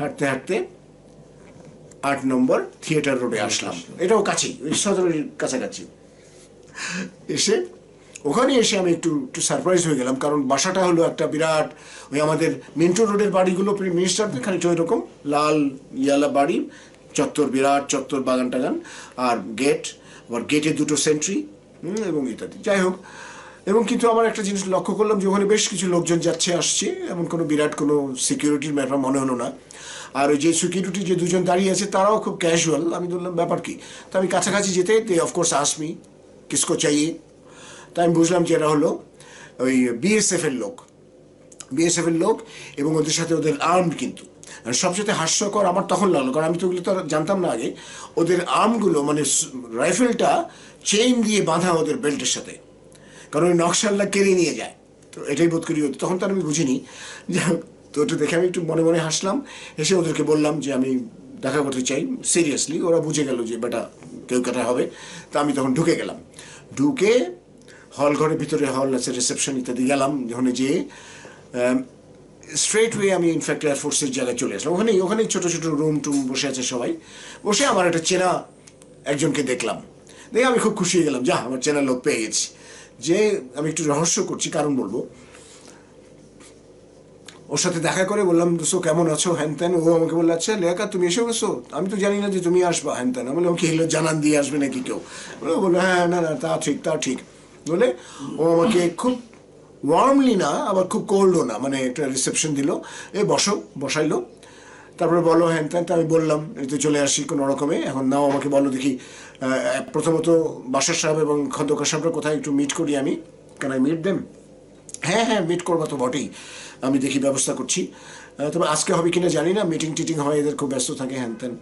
হাঁটতে হাঁটতে আট নম্বর থিয়েটার রোডে আসলাম। এটাও কাছেই ওই সদরের কাছাকাছি। এসে ওখানে এসে আমি একটু একটু সারপ্রাইজ হয়ে গেলাম কারণ বাসাটা হলো একটা বিরাট ওই আমাদের মিন্টো রোডের বাড়িগুলো মিনিস্টারদের খানিকটা ওই রকম লাল ইয়ালা বাড়ি চত্বর বিরাট চত্বর বাগান টাগান আর গেট আবার গেটে দুটো সেন্ট্রি এবং ইত্যাদি। যাই হোক এবং কিন্তু আমার একটা জিনিস লক্ষ্য করলাম যে ওখানে বেশ কিছু লোকজন যাচ্ছে আসছে এমন কোনো বিরাট কোনো সিকিউরিটির ব্যাপার মনে হলো না। আর ওই যে সিকিউরিটি যে দুজন দাঁড়িয়ে আছে তারাও খুব ক্যাজুয়াল আমি বললাম ব্যাপার কি? তো আমি কাছাকাছি যেতে দে অফকোর্স আসমি কিসকো চাইয়ে? তাই আমি বুঝলাম যে এরা হলো ওই বিএসএফের লোক। বিএসএফের লোক এবং ওদের সাথে ওদের আর্মড কিন্তু। আর সবচেয়ে হাস্যকর আমার তখন লাগল কারণ আমি তো ওগুলো তো জানতাম না আগে ওদের আর্মগুলো মানে রাইফেলটা চেইন দিয়ে বাঁধা ওদের বেল্টের সাথে। কারণ ওই নকশাল্লা কেড়ে নিয়ে যায়। তো এটাই বোধ করি। তখন তো আমি বুঝিনি। হোক, তো ওটা দেখে আমি একটু মনে মনে হাসলাম, এসে ওদেরকে বললাম যে আমি দেখা করতে চাই। সিরিয়াসলি ওরা বুঝে গেল যে বেটা কেউ কাটা হবে। তা আমি তখন ঢুকে গেলাম। ঢুকে হল ঘরের ভিতরে হল আছে রিসেপশন ইত্যাদি গেলাম। ওখানে যেয়ে স্ট্রেট ওয়ে আমি ইনফ্যাক্ট এয়ারফোর্সের জায়গায় চলে আসলাম। ওখানেই ওখানেই ছোটো ছোটো রুম টুম বসে আছে সবাই। বসে আমার একটা চেনা একজনকে দেখলাম। দেখে আমি খুব খুশি হয়ে গেলাম যা আমার চেনা লোক পেয়ে গেছি। যে আমি একটু রহস্য করছি, কারণ বলব ওর সাথে দেখা করে বললাম দোস্ত কেমন আছো? হ্যান ত্যান? ও আমাকে বলল আচ্ছা লেখা তুমি এসে গেছো আমি তো জানি না যে তুমি আসবা হ্যান ত্যান। বললাম কি হলো জানান দিয়ে আসবে নাকি কেউ? বলে, বলল হ্যাঁ না না তা ঠিক তা ঠিক। বলে ও আমাকে খুব ওয়ার্মলি না আবার খুব কোল্ডও না মানে একটা রিসেপশন দিল। এ বসো বসাইলো। তারপরে বলো হ্যান ত্যান আমি বললাম এতে চলে আসি কোনো রকমে। এখন নাও আমাকে বলো দেখি প্রথমত বাসার সাহেব এবং খন্দকার সাহেবরা কোথায় একটু মিট করি আমি। ক্যান আই মিট দেম হ্যাঁ হ্যাঁ মিট করব তো বটেই। আমি দেখি ব্যবস্থা করছি। তবে আজকে হবে কিনা জানি না মিটিং টিটিং হয়, এদের খুব ব্যস্ত থাকে, হ্যান ত্যান।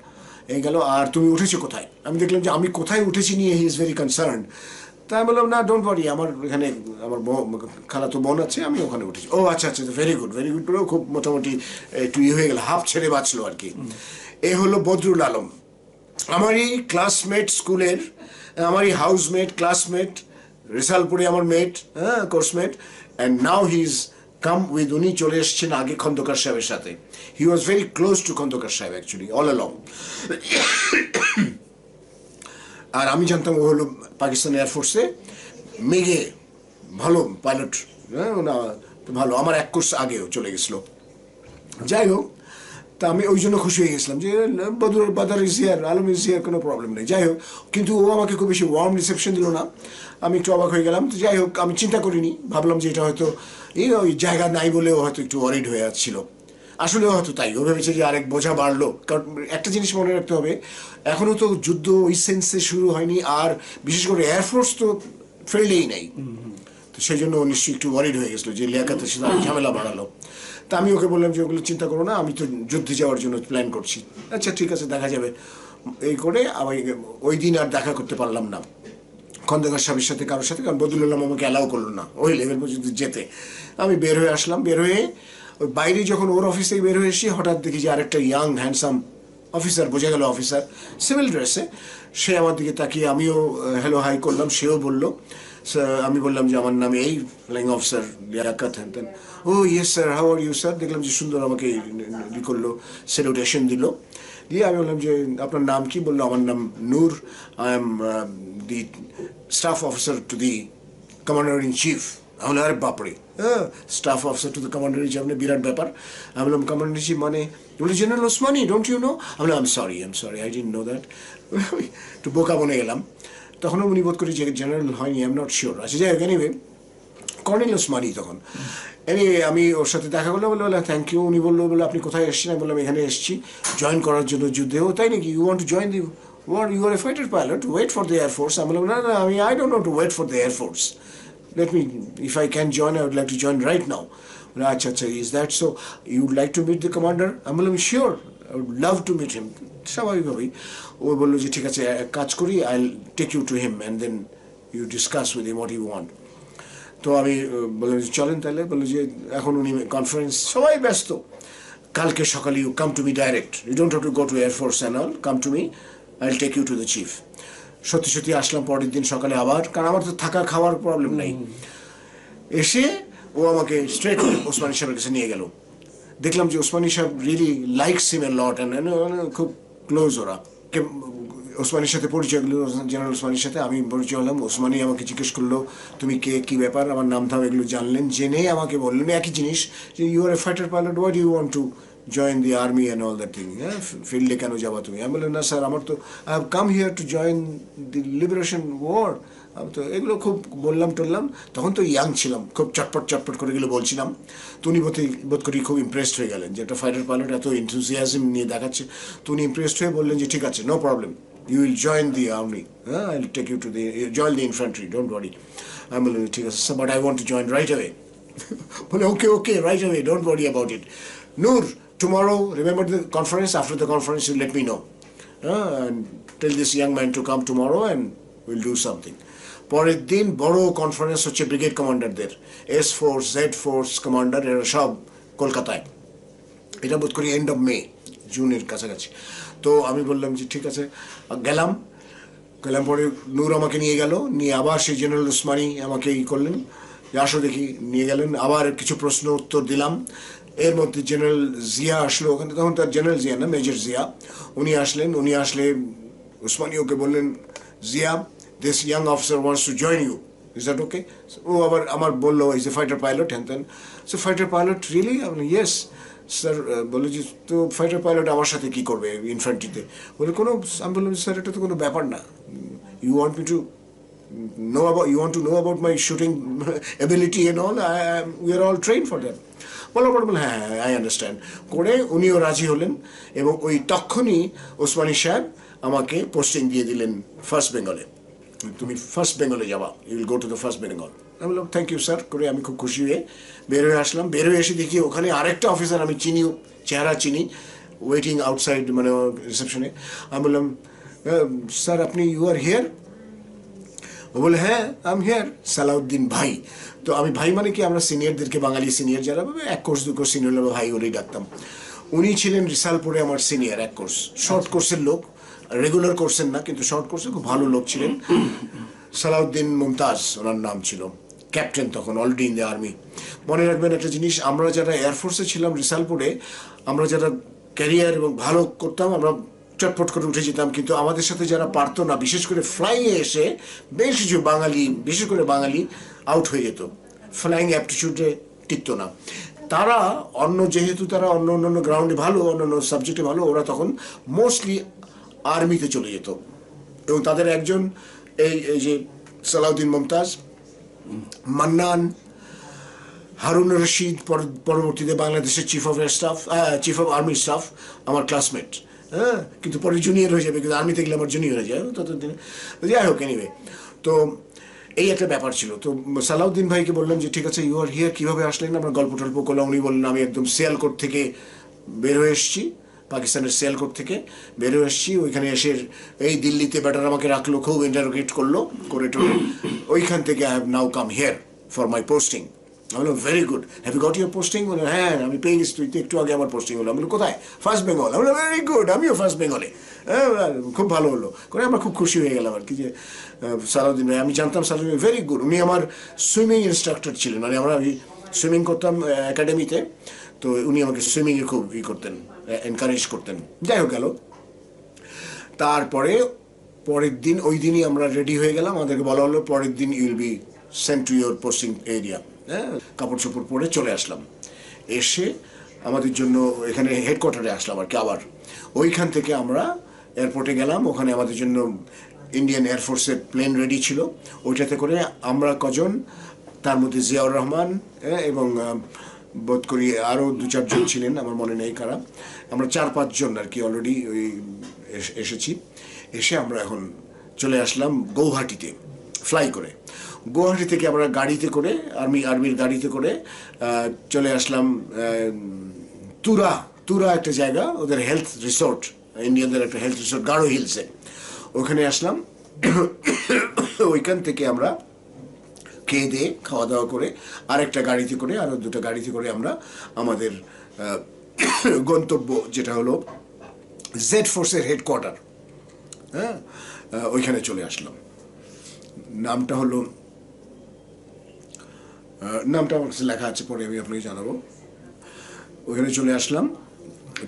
এই গেল, আর তুমি উঠেছো কোথায়? আমি দেখলাম যে আমি কোথায় উঠেছি নিয়ে হি ইজ ভেরি কনসার্ন তাই বললাম, না ডোন্ট ওয়ারি আমার এখানে, আমার খালা তো বোন আছে, আমি ওখানে উঠেছি। ও আচ্ছা আচ্ছা ভেরি গুড ভেরি গুড বলেও খুব মোটামুটি একটু ইয়ে হয়ে গেল হাফ ছেড়ে বাঁচলো আর কি। এ হলো বদরুল আলম। আমারই ক্লাসমেট স্কুলের, আমারই হাউসমেট ক্লাসমেট রেসালপুরে আমার মেট হ্যাঁ coursemate and now he is come with উনি চলে এসছেন আগে খন্দকার সাহেবের সাথে। He was very close to Khandakar Saheb actually all along আর আমি জানতাম ও হলো পাকিস্তান এয়ারফোর্সে মেঘে ভালো পাইলট হ্যাঁ ভালো। আমার এক কোর্স আগেও চলে গেছিল। যাই হোক তা আমি ওই জন্য খুশি হয়ে গেছিলাম যে Badar brother is here Alam is here কোনো প্রবলেম নেই। যাই হোক কিন্তু ও আমাকে খুব বেশি ওয়ার্ম রিসেপশন দিল না। আমি একটু অবাক হয়ে গেলাম। তো যাই হোক আমি চিন্তা করিনি। ভাবলাম যে এটা হয়তো এই ওই জায়গা নাই বলে ও হয়তো একটু ওয়ারিড হয়ে যাচ্ছিল আসলেও হয়তো তাই। ও ভেবেছে যে আরেক বোঝা বাড়লো। কারণ একটা জিনিস মনে রাখতে হবে এখনও তো যুদ্ধ ওই সেন্সে শুরু হয়নি আর বিশেষ করে এয়ারফোর্স তো ফিল্ডেই নেই। তো সেই জন্য নিশ্চয়ই একটু ওয়ারিড হয়ে গেছিল যে লিয়াকাতের সাথে ঝামেলা বাড়ালো। তা আমি ওকে বললাম যে ওগুলো চিন্তা করো না, আমি তো যুদ্ধে যাওয়ার জন্য প্ল্যান করছি। আচ্ছা ঠিক আছে, দেখা যাবে। এই করে আমি ওই দিন আর দেখা করতে পারলাম না। খন্দকার সাহেবের সাথে, কারোর সাথে, কারণ বদুল্লাম আমাকে অ্যালাউ করল না ওই লেভেল পর্যন্ত যেতে। আমি বের হয়ে আসলাম, বের হয়ে ওই বাইরে যখন ওর অফিস বের হয়ে এসেছি হঠাৎ দেখি যে আরেকটা ইয়াং হ্যান্ডসাম অফিসার বোঝা গেল অফিসার সিভিল ড্রেসে সে আমার দিকে তাকিয়ে আমিও হ্যালো হাই করলাম, সেও বলল আমি বললাম যে আমার নাম এই ফ্লাইং অফিসার লিয়াকাত হ্যান ত্যান। ও yes sir how are you sir দেখলাম যে সুন্দর আমাকে ই করল স্যালুটেশন দিল। দিয়ে আমি বললাম যে আপনার নাম কি? বলল, আমার নাম Nur. I am the staff officer to the commander in chief আমি বললাম, আরে বাপরে। হ্যাঁ staff officer to the commander in chief মানে বিরাট ব্যাপার। আমি বললাম কমান্ডার ইন চিফ মানে? বলি general Osmani don't you know আমি বললাম I am sorry I am sorry I didn't know that একটু বোকা বনে গেলাম। তখনও উনি বোধ করি যে জেনারেল হয়নি আই এম নট শিওর আচ্ছা যাই হোক এনিওয়ে কর্নেল ওসমানি তখন। এনি আমি ওর সাথে দেখা করলাম বলে বললাম থ্যাংক ইউ উনি বলল বলে আপনি কোথায় এসেছেন? আমি বললাম এখানে এসেছি জয়েন করার জন্য যুদ্ধে ও তাই নাকি? You want to join the war you are a fighter pilot wait for the air force আমি বললাম না না আমি I don't know to wait for the air force me, if I can join, I would like to join right now. Acha, আচ্ছা is that so? You would like to meet the commander? আমি বললাম sure, I to meet to meet him. স্বাভাবিকভাবেই। ও বলল যে ঠিক আছে এক কাজ করি I take you to him and then you discuss with him what you want তো আমি বললাম যে চলেন তাহলে। বলল যে এখন উনি কনফারেন্স সবাই ব্যস্ত। কালকে সকালে you come to me direct you don't have to go to air force and all come to me I take you to the chief সত্যি সত্যি আসলাম পরের দিন সকালে আবার কারণ আমার তো থাকা খাওয়ার প্রবলেম নাই। এসে ও আমাকে স্ট্রেট ওসমান সাহেবের কাছে নিয়ে গেল। দেখলাম যে Osmani Saheb really likes him a lot and খুব ক্লোজ ওরা। ওসমানীর সাথে পরিচয় হলো, জেনারেল ওসমানীর সাথে আমি পরিচয় হলাম। ওসমানী আমাকে জিজ্ঞেস করল, তুমি কে? কি ব্যাপার? আমার নাম ধাম এগুলো জানলেন জেনে আমাকে বললেন। একই জিনিস, যে you are a fighter pilot what you want to join the army and all that thing হ্যাঁ ফিল্ডে কেন যাবা তুমি? আমি বললাম, না স্যার আমার তো I have come here to join the liberation war আমি তো এগুলো খুব বললাম, টললাম। তখন তো ইয়াং ছিলাম, খুব চটপট চটপট করে এগুলো বলছিলাম। তো উনি বোধ করি খুব ইমপ্রেসড হয়ে গেলেন যে একটা ফাইটার পাইলট এত ইন্থুজিয়াজম নিয়ে দেখাচ্ছে। তো উনি ইমপ্রেসড হয়ে বললেন যে, ঠিক আছে no problem you will join the army হ্যাঁ I take you to the join the infantry don't worry আমি বললাম, ঠিক আছে sir but I want to join right away বলে okay okay right away don't worry about it Nur tomorrow remember the conference after the conference you let me know and tell this young man to come tomorrow and we'll do something. পরের দিন বড় conference হচ্ছে brigade কমান্ডারদের S force Z force commander এরা সব কলকাতায়। এটা বোধ করি এন্ড অফ মে জুনের কাছাকাছি। তো আমি বললাম যে ঠিক আছে, গেলাম। গেলাম পরে নূর আমাকে নিয়ে গেল, নিয়ে আবার সেই জেনারেল উসমানি আমাকে ই করলেন। আসো দেখি, নিয়ে গেলেন। আবার কিছু প্রশ্ন উত্তর দিলাম। এর মধ্যে জেনারেল জিয়া আসলো। ওখানে তখন তার জেনারেল জিয়া না মেজর জিয়া উনি আসলেন। উনি আসলে উসমানি ওকে বললেন Zia this young officer wants to join you is that okay ও আবার আমার বলল ইজ এ ফাইটার পাইলট হ্যান তেন so fighter pilot really yes sir বলে যে তো ফাইটার পাইলট আমার সাথে কি করবে ইনফ্যান্ট্রিতে বলে কোনো আমি বললাম স্যার এটা তো কোনো ব্যাপার না। You want me to know about you want to know about my shooting ability and all? I, I, we are all trained for that. বলার পর বলে হ্যাঁ আই আন্ডারস্ট্যান্ড করে উনিও রাজি হলেন এবং ওই তখনই ওসমানী সাহেব আমাকে পোস্টিং দিয়ে দিলেন ফার্স্ট বেঙ্গলে তুমি ফার্স্ট বেঙ্গলে যাবা you will go to the first Bengal আমি বললাম থ্যাংক ইউ স্যার করে আমি খুব খুশি হয়ে বের হয়ে আসলাম বের হয়ে এসে দেখি ওখানে আরেকটা অফিসার আমি চিনি চেহারা চিনি ওয়েটিং আউটসাইড মানে রিসেপশনে আমি বললাম স্যার আপনি ইউ আর হিয়ার ও বলে হ্যাঁ আম হিয়ার সালাউদ্দিন ভাই তো আমি ভাই মানে কি আমরা সিনিয়রদেরকে বাঙালি সিনিয়র যারা এক কোর্স দু কোর্স সিনিয়র ভাই বলেই ডাকতাম। উনি ছিলেন রিসালপুরে আমার সিনিয়র এক কোর্স শর্ট কোর্সের লোক। রেগুলার কোর্সের না, কিন্তু শর্ট কোর্সে খুব ভালো লোক ছিলেন। সালাউদ্দিন মুমতাজ, ওনার নাম ছিল। ক্যাপ্টেন তখন অলরেডি ইন দ্য আর্মি মনে রাখবেন একটা জিনিস, আমরা যারা এয়ারফোর্সে ছিলাম রিসালপুরে আমরা যারা ক্যারিয়ার এবং ভালো করতাম, আমরা চটপট করে উঠে যেতাম। কিন্তু আমাদের সাথে যারা পারতো না, বিশেষ করে ফ্লাইয়ে এসে, বেশ কিছু বাঙালি, বিশেষ করে বাঙালি আউট হয়ে যেত। ফ্লাইং অ্যাপটিচিউডে টিকতো না। তারা অন্য, যেহেতু তারা অন্য অন্য গ্রাউন্ডে ভালো, অন্য অন্য সাবজেক্টে ভালো, ওরা তখন মোস্টলি আর্মিতে চলে যেত। এবং তাদের একজন, এই এই যে সালাউদ্দিন মমতাজ, মান্নান, হারুন রশিদ পর- পরবর্তীতে বাংলাদেশের chief of air staff chief of army staff আমার ক্লাসমেট হ্যাঁ? কিন্তু পরে জুনিয়র হয়ে যাবে, কিন্তু আর্মিতে গেলে আমার জুনিয়র হয়ে যায়। ততদিনে যাই হোক এনিওয়ে তো এই একটা ব্যাপার ছিল। তো সালাউদ্দিন ভাইকে বললাম যে, ঠিক আছে ইউ আর হিয়ার কীভাবে আসলেন? আমরা গল্প টল্প করলাম উনি বললেন আমি একদম সিয়ালকোট থেকে বের হয়ে এসেছি। পাকিস্তানের সিয়ালকোট থেকে বেরো এসেছি ওইখানে এসে এই দিল্লিতে ব্যাটার আমাকে রাখল খুব ইন্টারোগেট করল করে টোরে ওইখান থেকে I have now come here for my posting আমি বললাম very good have you got your posting বলে হ্যাঁ আমি পেয়ে গেছি। তুই তো একটু আগে আমার পোস্টিং হলো। আমি বলি, কোথায়? ফার্স্ট বেঙ্গল আমি ভেরি গুড আমিও ফার্স্ট বেঙ্গলে হ্যাঁ খুব ভালো হলো। করে আমরা খুব খুশি হয়ে গেলাম আর কি যে ভাই আমি জানতাম সালাউদ্দিন ভেরি গুড উনি আমার সুইমিং ইনস্ট্রাক্টর ছিলেন। মানে আমরা সুইমিং করতাম একাডেমিতে তো উনি আমাকে সুইমিংয়ে খুব ই করতেন এনকারেজ করতেন। যাই হোক গেল। তারপরে পরের দিন ওই দিনই আমরা রেডি হয়ে গেলাম। আমাদেরকে বলা হলো পরের দিন you'll be sent to your posting area হ্যাঁ? কাপড় চোপড় পরে চলে আসলাম। এসে আমাদের জন্য এখানে হেডকোয়ার্টারে আসলাম আর কি আবার। ওইখান থেকে আমরা এয়ারপোর্টে গেলাম। ওখানে আমাদের জন্য ইন্ডিয়ান এয়ারফোর্সের প্লেন রেডি ছিল। ওইটাতে করে আমরা কজন তার মধ্যে জিয়াউর রহমান হ্যাঁ, এবং বোধ করি আরও দু চারজন ছিলেন, আমার মনে নেই কারা। আমরা চার পাঁচজন আর কি অলরেডি ওই এসেছি। এসে আমরা এখন চলে আসলাম গৌহাটিতে ফ্লাই করে। গুয়াহাটি থেকে আমরা গাড়িতে করে আর্মি আর্মির গাড়িতে করে চলে আসলাম তুরা তুরা একটা জায়গা, ওদের হেলথ রিসোর্ট ইন্ডিয়ানদের একটা হেলথ রিসোর্ট গাঢ় হিলসে। ওখানে আসলাম। ওইখান থেকে আমরা খেয়ে দিয়ে খাওয়া দাওয়া করে, আরেকটা গাড়িতে করে আরও দুটো গাড়িতে করে আমরা আমাদের গন্তব্য যেটা হলো জেড ফোর্সের হেডকোয়ার্টার হ্যাঁ ওইখানে চলে আসলাম। নামটা হলো নামটা আমার কাছে লেখা আছে, পরে আমি আপনাকে জানাব। ওখানে চলে আসলাম,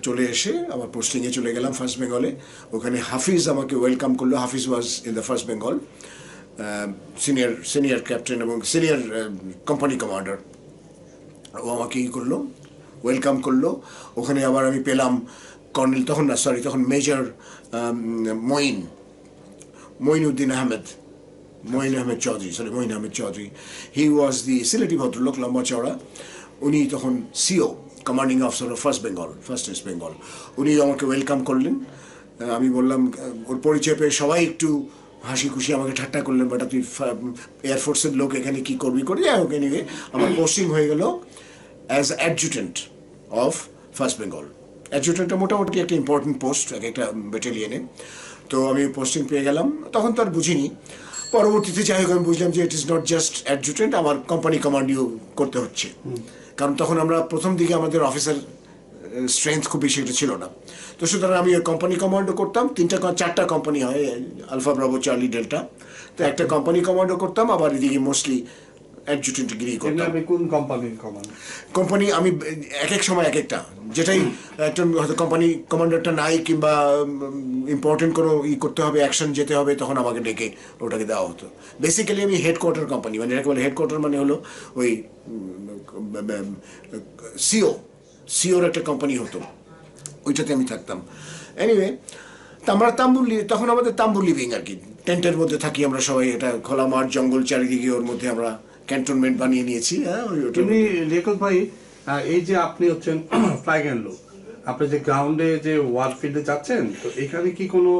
চলে এসে আমার পোস্টিংয়ে চলে গেলাম ফার্স্ট বেঙ্গলে ওখানে হাফিজ আমাকে ওয়েলকাম করল। Hafiz was in the first Bengal senior senior captain এবং সিনিয়র কোম্পানি কমান্ডার ও আমাকে ই করল ওয়েলকাম করল। ওখানে আবার আমি পেলাম কর্নেল, তখন না সরি তখন major Moin, Moinuddin Ahmed, Moin Ahmed Chowdhury sorry Moin Ahmed Chowdhury. He was the Sylheti ভদ্রলোক, লম্বা চওড়া। উনি তখন CO commanding officer of first Bengal first East Bengal উনি আমাকে ওয়েলকাম করলেন। আমি বললাম, ওর পরিচয় পেয়ে সবাই একটু হাসি খুশি আমাকে ঠাট্টা করলেন বেটা তুই এয়ারফোর্সের লোক এখানে কি করবি করি? যাই হোক এনিওয়ে আমার পোস্টিং হয়ে গেল as adjutant of first Bengal অ্যাডজুটেন্টটা মোটামুটি একটা ইম্পর্টেন্ট পোস্ট এক একটা ব্যাটালিয়নে তো আমি পোস্টিং পেয়ে গেলাম তখন তো আর বুঝিনি। পরবর্তীতে যাই হোক আমি বুঝলাম যে it is not just adjutant আমার কোম্পানি কমান্ডিও করতে হচ্ছে। কারণ তখন আমরা প্রথম দিকে আমাদের অফিসার স্ট্রেংথ খুব বেশি একটা ছিল না তো সুতরাং আমি ওই কোম্পানি কমান্ডো করতাম তিনটা চারটা কোম্পানি হয় আলফা ব্রাভো চার্লি ডেল্টা তো একটা কোম্পানি কমান্ডো করতাম আবার এদিকে মোস্টলি অ্যাডজুটেন্ট গিরি এমনি করতাম আপনি কোন কোম্পানির কমান কোম্পানি আমি এক এক সময় এক একটা যেটাই একটা হয়তো কোম্পানি কমান্ডারটা নাই কিংবা ইম্পর্টেন্ট কোনো ই করতে হবে অ্যাকশন যেতে হবে তখন আমাকে ডেকে ওটাকে দেওয়া হতো বেসিক্যালি আমি হেডকোয়ার্টার কোম্পানি মানে এটাকে বলে হেডকোয়ার্টার মানে হলো ওই সিও সিওর একটা কোম্পানি হতো। ওইটাতে আমি থাকতাম। এনিওয়ে আমরা তাম্বুর তখন আমাদের তাম্বুর লিভিং আর কি। টেন্টের মধ্যে থাকি আমরা সবাই এটা খোলা মাঠ জঙ্গল চারিদিকে ওর মধ্যে আমরা ক্যান্টনমেন্ট বানিয়ে নিয়েছি হ্যাঁ লেখক ওটার ভাই এই যে আপনি হচ্ছেন ফ্লাইগ্যান্ড লোক আপনি যে গ্রাউন্ডে যে ওয়ার্ল্ড ফিল্ডে যাচ্ছেন তো এখানে কি কোনো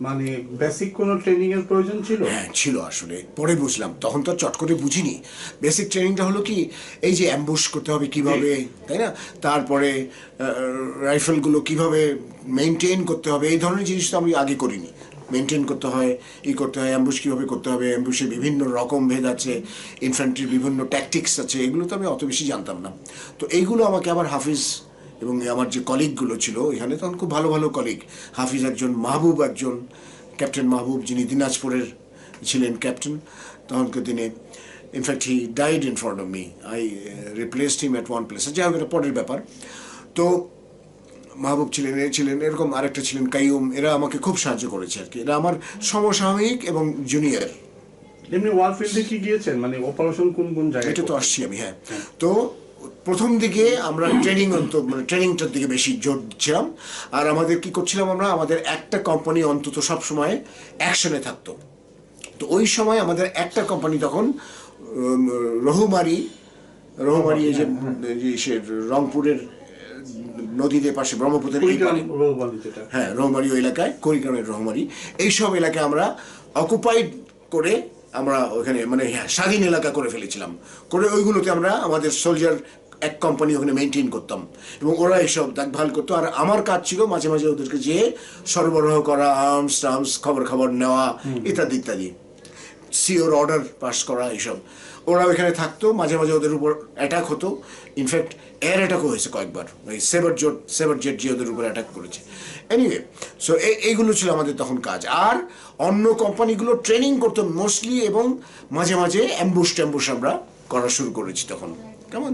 মানে বেসিক কোনো ট্রেনিং এর প্রয়োজন ছিল? হ্যাঁ ছিল আসলে। পরে বুঝলাম। তখন তো আর চট করে বুঝিনি। বেসিক ট্রেনিংটা হলো কি এই যে অ্যাম্বুশ করতে হবে কীভাবে তাই না? তারপরে রাইফেলগুলো কীভাবে মেনটেন করতে হবে এই ধরনের জিনিস তো আমি আগে করিনি। মেনটেন করতে হয় ই করতে হয় অ্যাম্বুশ কীভাবে করতে হবে অ্যাম্বুশে বিভিন্ন রকম ভেদ আছে ইনফ্যান্ট্রির বিভিন্ন ট্যাকটিক্স আছে এগুলো তো আমি অত বেশি জানতাম না। তো এইগুলো আমাকে আবার হাফিজ এবং আমার যে কলিগগুলো ছিল এখানে তখন খুব ভালো ভালো কলিগ হাফিজ একজন মাহবুব একজন ক্যাপ্টেন মাহবুব যিনি দিনাজপুরের ছিলেন ক্যাপ্টেন তখনকার দিনে in fact he died in front of me I replaced him at one place যাই হোক এটা পরের ব্যাপার। তো মাহবুব ছিলেন এ ছিলেন এরকম আরেকটা ছিলেন কাইয়ুম। এরা আমাকে খুব সাহায্য করেছে আর কি। এরা আমার সমসাময়িক এবং জুনিয়র এমনি ওয়ার ফিল্ডে কি গিয়েছেন? মানে অপারেশন কোন কোন জায়গায় এটা তো আসছি আমি হ্যাঁ। তো প্রথম দিকে আমরা ট্রেনিং অন্তত মানে ট্রেনিংটার দিকে বেশি জোর দিচ্ছিলাম। আর আমাদের কি করছিলাম আমরা? আমাদের একটা কোম্পানি অন্তত সব সময় অ্যাকশনে থাকতো। তো ওই সময় আমাদের একটা কোম্পানি তখন রহুমারি রহুমারি এই যে যে সে রংপুরের নদীদের পাশে ব্রহ্মপুত্রের হ্যাঁ রহমারি ওই এলাকায় কুড়িগ্রামের রহমারি। এইসব এলাকায় আমরা অকুপাইড করে আমরা ওখানে মানে হ্যাঁ স্বাধীন এলাকা করে ফেলেছিলাম। করে ওইগুলোতে আমরা আমাদের সোলজার এক কোম্পানি ওখানে মেনটেন করতাম। এবং ওরা এইসব দেখভাল করতো। আর আমার কাজ ছিল মাঝে মাঝে ওদেরকে যেয়ে সরবরাহ করা আর্মস টার্মস খবর খবর নেওয়া ইত্যাদি ইত্যাদি। সিওর অর্ডার পাস করা এইসব ওরা ওইখানে থাকতো মাঝে মাঝে ওদের উপর অ্যাটাক হতো। ইনফ্যাক্ট এয়ার অ্যাটাকও হয়েছে কয়েকবার। ওই সেভার জোট সেভার জেট যে ওদের উপর অ্যাটাক করেছে। এনিওয়ে সো এইগুলো ছিল আমাদের তখন কাজ। আর অন্য কোম্পানিগুলো ট্রেনিং করতো মোস্টলি এবং মাঝে মাঝে অ্যাম্বুশ ট্যাম্বুশ আমরা করা শুরু করেছি তখন। কেমন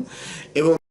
এবং